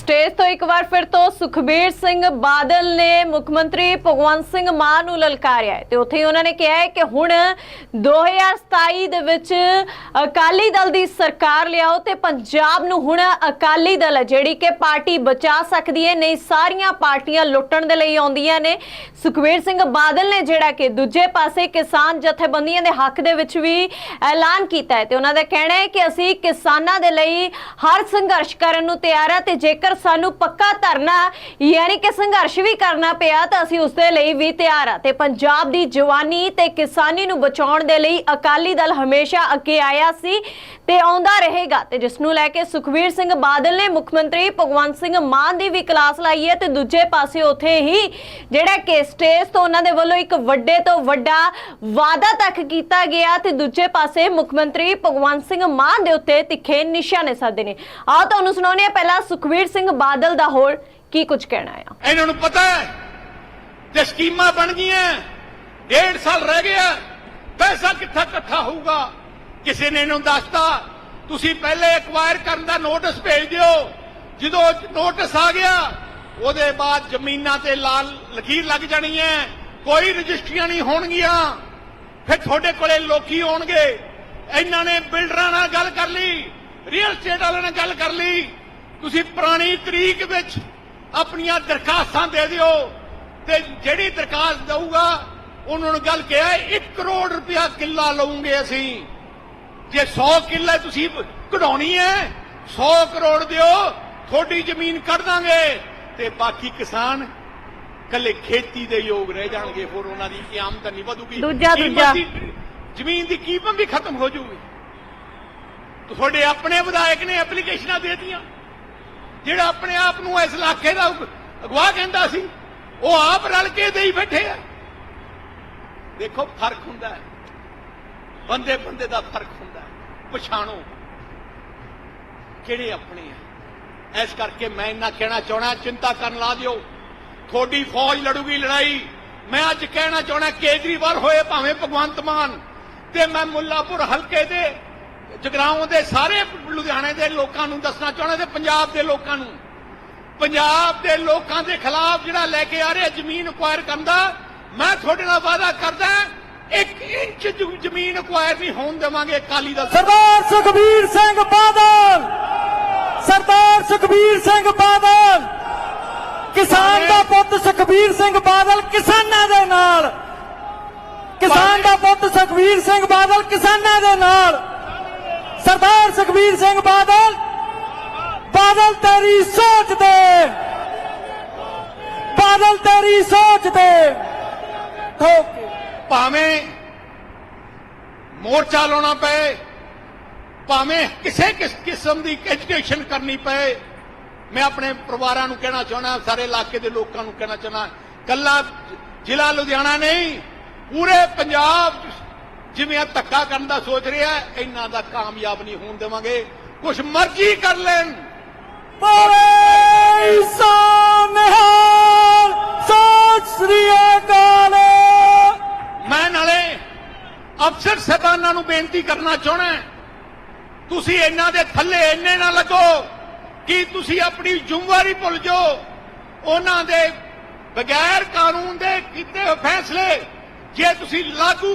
Stage ਤੋਂ ਇੱਕ ਵਾਰ ਫਿਰ ਤੋਂ ਸੁਖਬੀਰ ਸਿੰਘ ਬਾਦਲ ਨੇ ਮੁੱਖ ਮੰਤਰੀ ਭਗਵੰਤ ਸਿੰਘ ਮਾਨ ਨੂੰ ਲਲਕਾਰਿਆ ਹੈ ਤੇ ਉੱਥੇ ਹੀ ਉਹਨਾਂ ਨੇ ਕਿਹਾ ਹੈ ਕਿ ਹੁਣ 2027 ਦੇ ਵਿੱਚ ਅਕਾਲੀ ਦਲ ਦੀ ਸਰਕਾਰ ਲਿਆਓ ਤੇ ਪੰਜਾਬ ਨੂੰ ਹੁਣ ਅਕਾਲੀ ਦਲ ਹੈ, ਜਿਹੜੀ ਕਿ ਪਾਰਟੀ ਬਚਾ ਸਕਦੀ ਹੈ। ਨਹੀਂ, ਸਾਰੀਆਂ ਪਾਰਟੀਆਂ ਲੁੱਟਣ ਦੇ ਲਈ ਆਉਂਦੀਆਂ ਨੇ। ਸੁਖਬੀਰ ਸਿੰਘ ਬਾਦਲ ਨੇ ਜਿਹੜਾ ਕਿ ਦੂਜੇ ਪਾਸੇ ਕਿਸਾਨ ਜਥੇਬੰਦੀਆਂ ਦੇ ਹੱਕ ਦੇ ਵਿੱਚ ਵੀ ਐਲਾਨ ਕੀਤਾ ਹੈ ਤੇ ਉਹਨਾਂ ਦਾ ਕਹਿਣਾ ਹੈ ਕਿ ਅਸੀਂ ਕਿਸਾਨਾਂ ਦੇ ਲਈ ਹਰ ਸੰਘਰਸ਼ ਕਰਨ ਨੂੰ ਤਿਆਰ ਹਾਂ ਤੇ ਜੇਕਰ ਸਾਨੂੰ ਪੱਕਾ ਧਰਨਾ, ਯਾਨੀ ਕਿ ਸੰਘਰਸ਼ ਵੀ ਕਰਨਾ ਪਿਆ, ਤਾਂ ਅਸੀਂ ਉਸ ਦੇ ਲਈ ਵੀ ਤਿਆਰ ਆ। ਤੇ ਪੰਜਾਬ ਦੀ ਜਵਾਨੀ ਤੇ ਕਿਸਾਨੀ ਨੂੰ ਬਚਾਉਣ ਦੇ ਲਈ ਅਕਾਲੀ ਦਲ ਹਮੇਸ਼ਾ ਅੱਗੇ ਆਇਆ ਸੀ। ਤੇ ਆਉਂਦਾ ਰਹੇਗਾ। ਤੇ ਜਿਸ ਨੂੰ ਲੈ ਕੇ ਸੁਖਵੀਰ ਸਿੰਘ ਬਾਦਲ ਨੇ ਮੁੱਖ ਮੰਤਰੀ ਭਗਵੰਤ ਸਿੰਘ ਮਾਨ ਦੀ ਵੀ ਕਲਾਸ ਲਾਈ ਹੈ ਤੇ ਦੂਜੇ ਪਾਸੇ ਉੱਥੇ ਹੀ ਜਿਹੜਾ ਕਿ ਸਟੇਜ ਤੋਂ ਉਹਨਾਂ ਦੇ ਵੱਲੋਂ ਇੱਕ ਵੱਡੇ ਤੋਂ ਵੱਡਾ ਵਾਅਦਾ ਤੱਕ ਕੀਤਾ ਗਿਆ ਤੇ ਦੂਜੇ ਪਾਸੇ ਮੁੱਖ ਮੰਤਰੀ ਭਗਵੰਤ ਸਿੰਘ ਮਾਨ ਦੇ ਉੱਤੇ ਤਿੱਖੇ ਨਿਸ਼ਾਨੇ ਸਾਧੇ ਨੇ। ਆਓ ਤੁਹਾਨੂੰ ਸੁਣਾਉਂਦੇ ਹਾਂ ਪਹਿਲਾਂ ਸੁਖਵੀਰ ਸਿੰਘ ਬਾਦਲ ਦਾ ਹੋਰ ਕੀ ਕੁਝ ਕਹਿਣਾ ਆ। ਇਹਨਾਂ ਨੂੰ ਪਤਾ ਹੈ ਤੇ ਸਕੀਮਾਂ ਬਣ ਗਈਆਂ, ਡੇਢ ਸਾਲ ਰਹਿ ਗਿਆ, ਪੈਸਾ ਕਿੱਥਾ ਇਕੱਠਾ ਹੋਊਗਾ? ਕਿਸੇ ਨੇ ਇਹਨੂੰ ਦੱਸਤਾ? ਤੁਸੀਂ ਪਹਿਲੇ ਐਕਵਾਇਰ ਕਰਨ ਦਾ ਨੋਟਿਸ ਭੇਜ ਦਿਓ। ਜਦੋਂ ਨੋਟਿਸ ਆ ਗਿਆ, ਉਹਦੇ ਬਾਅਦ ਜ਼ਮੀਨਾਂ ਤੇ ਲਾਲ ਲਕੀਰ ਲੱਗ ਜਾਣੀ ਹੈ। ਕੋਈ ਰਜਿਸਟਰੀਆਂ ਨਹੀਂ ਹੋਣਗੀਆਂ। ਫਿਰ ਤੁਹਾਡੇ ਕੋਲੇ ਲੋਕੀ ਆਉਣਗੇ। ਇਹਨਾਂ ਨੇ ਬਿਲਡਰਾਂ ਨਾਲ ਗੱਲ ਕਰ ਲਈ ਰੀਅਲ ਸਟੇਟ ਵਾਲਿਆਂ ਨਾਲ ਗੱਲ ਕਰ ਲਈ। ਤੁਸੀਂ ਪੁਰਾਣੀ ਤਰੀਕ ਵਿੱਚ ਆਪਣੀਆਂ ਦਰਖਾਸਤਾਂ ਦੇ ਦਿਓ ਤੇ ਜਿਹੜੀ ਦਰਖਾਸਤ ਦਊਗਾ, ਉਹਨਾਂ ਨੂੰ ਗੱਲ ਕਿਹਾ 1 ਕਰੋੜ ਰੁਪਇਆ ਕਿੱਲਾ ਲਵਾਂਗੇ ਅਸੀਂ। ਜੇ 100 ਕਿੱਲਾ ਤੁਸੀਂ ਕਢਾਉਣੀ ਹੈ 100 ਕਰੋੜ ਦਿਓ ਤੁਹਾਡੀ ਜ਼ਮੀਨ ਕੱਢ ਦਾਂਗੇ। ਤੇ ਬਾਕੀ ਕਿਸਾਨ ਕੱਲੇ ਖੇਤੀ ਦੇ ਯੋਗ ਰਹਿ ਜਾਣਗੇ ਫਿਰ ਉਹਨਾਂ ਦੀ ਆਮਦਨੀ ਵਧੂਗੀ। ਦੂਜਾ- ਦੂਜਾ। ਜ਼ਮੀਨ ਦੀ ਕੀਮਤ ਵੀ ਖਤਮ ਹੋ ਜਾਊਗੀ। ਤੁਹਾਡੇ ਆਪਣੇ ਵਿਧਾਇਕ ਨੇ ਐਪਲੀਕੇਸ਼ਨਾਂ ਦੇ ਦਿੱਤੀਆਂ। ਜਿਹੜਾ ਆਪਣੇ ਆਪ ਨੂੰ ਇਸ ਇਲਾਕੇ ਦਾ ਅਗਵਾ ਕਹਿੰਦਾ ਸੀ ਉਹ ਆਪ ਰਲ ਕੇ ਦੇਈ ਬੈਠੇ ਆ। ਦੇਖੋ ਫ਼ਰਕ ਹੁੰਦਾ ਹੈ। ਬੰਦੇ ਬੰਦੇ ਦਾ ਫ਼ਰਕ ਹੁੰਦਾ ਹੈ। ਪਛਾਣੋ। ਕਿਹੜੇ ਆਪਣੇ ਆ? ਇਸ ਕਰਕੇ ਮੈਂ ਇੰਨਾ ਕਹਿਣਾ ਚਾਹਣਾ ਚਿੰਤਾ ਕਰਨ ਲਾ ਦਿਓ। ਤੁਹਾਡੀ ਫੌਜ ਲੜੂਗੀ ਲੜਾਈ। ਮੈਂ ਅੱਜ ਕਹਿਣਾ ਚਾਹਣਾ ਕੇਜਰੀਵਾਲ ਹੋਏ ਭਾਵੇਂ ਭਗਵੰਤ ਮਾਨ ਤੇ ਮੈਂ ਮੁੱਲਾਪੁਰ ਹਲਕੇ ਦੇ, ਜਗਰਾਉਂ ਦੇ ਸਾਰੇ ਲੁਧਿਆਣੇ ਦੇ ਲੋਕਾਂ ਨੂੰ ਦੱਸਣਾ ਚਾਹਣਾ ਤੇ ਪੰਜਾਬ ਦੇ ਲੋਕਾਂ ਨੂੰ। ਪੰਜਾਬ ਦੇ ਲੋਕਾਂ ਦੇ ਖਿਲਾਫ ਜਿਹੜਾ ਲੈ ਕੇ ਆ ਰਿਹਾ, ਜ਼ਮੀਨ ਅਕਵਾਇਰ ਕਰਨ ਦਾ, ਮੈਂ ਤੁਹਾਡੇ ਨਾਲ ਵਾਅਦਾ ਕਰਦਾ। ਇੱਕ ਇੰਚ ਜ਼ਮ- ਜ਼ਮੀਨ ਅਕਵਾਇਰ ਨਹੀਂ ਹੋਣ ਦੇਵਾਂਗੇ ਅਕਾਲੀ ਦਲ ਸਰਦਾਰ ਸੁਖਬੀਰ ਸਿੰਘ ਬਾਦਲ ਸਰਦਾਰ ਸੁਖਬੀਰ ਸਿੰਘ ਬਾਦਲ ਕਿਸਾਨ ਦਾ ਪੁੱਤ ਸੁਖਬੀਰ ਸਿੰਘ ਬਾਦਲ ਕਿਸਾਨਾਂ ਦੇ ਨਾਲ ਕਿਸਾਨ ਦਾ ਪੁੱਤ ਸੁਖਬੀਰ ਸਿੰਘ ਬਾਦਲ ਕਿਸਾਨਾਂ ਦੇ ਨਾਲ ਸਰਦਾਰ ਸੁਖਬੀਰ ਸਿੰਘ ਬਾਦਲ ਬਾਦਲ ਤੇਰੀ ਸੋਚ ਦੇ ਬਾਦਲ ਤੇਰੀ ਸੋਚ ਦੇ ਠੋਕ ਕੇ ਭਾਵੇਂ ਮੋਰਚਾ ਲਾਉਣਾ ਪਏ, ਭਾਵੇਂ ਕਿਸੇ ਕਿਸਮ ਦੀ ਐਜੂਕੇਸ਼ਨ ਕਰਨੀ ਪਏ, ਮੈਂ ਆਪਣੇ ਪਰਿਵਾਰਾਂ ਨੂੰ ਕਹਿਣਾ ਚਾਹੁੰਦਾ, ਸਾਰੇ ਇਲਾਕੇ ਦੇ ਲੋਕਾਂ ਨੂੰ ਕਹਿਣਾ ਚਾਹੁੰਦਾ, ਕੱਲਾ ਜ਼ਿਲ੍ਹਾ ਲੁਧਿਆਣਾ ਨਹੀਂ, ਪੂਰੇ ਪੰਜਾਬ ਜਿਵੇਂ ਆ ਧੱਕਾ ਕਰਨ ਦਾ ਸੋਚ ਰਿਹਾ ਇਹਨਾਂ ਦਾ ਕਾਮਯਾਬ ਨਹੀਂ ਹੋਣ ਦੇਵਾਂਗੇ। ਕੁਛ ਮਰਜ਼ੀ ਕਰ ਲੈਣ। ਬੋਲੇ ਅਫਸਰ ਸਾਹਿਬਾਨਾਂ ਨੂੰ ਬੇਨਤੀ ਕਰਨਾ ਚਾਹਣਾ ਤੁਸੀਂ ਇਹਨਾਂ ਦੇ ਥੱਲੇ ਇੰਨੇ ਨਾ ਲੱਗੋ ਕਿ ਤੁਸੀਂ ਆਪਣੀ ਜ਼ਿੰਮੇਵਾਰੀ ਭੁੱਲ ਜਾਓ। ਉਹਨਾਂ ਦੇ ਬਗੈਰ ਕਾਨੂੰਨ ਦੇ ਕੀਤੇ ਫੈਸਲੇ ਜੇ ਤੁਸੀਂ ਲਾਗੂ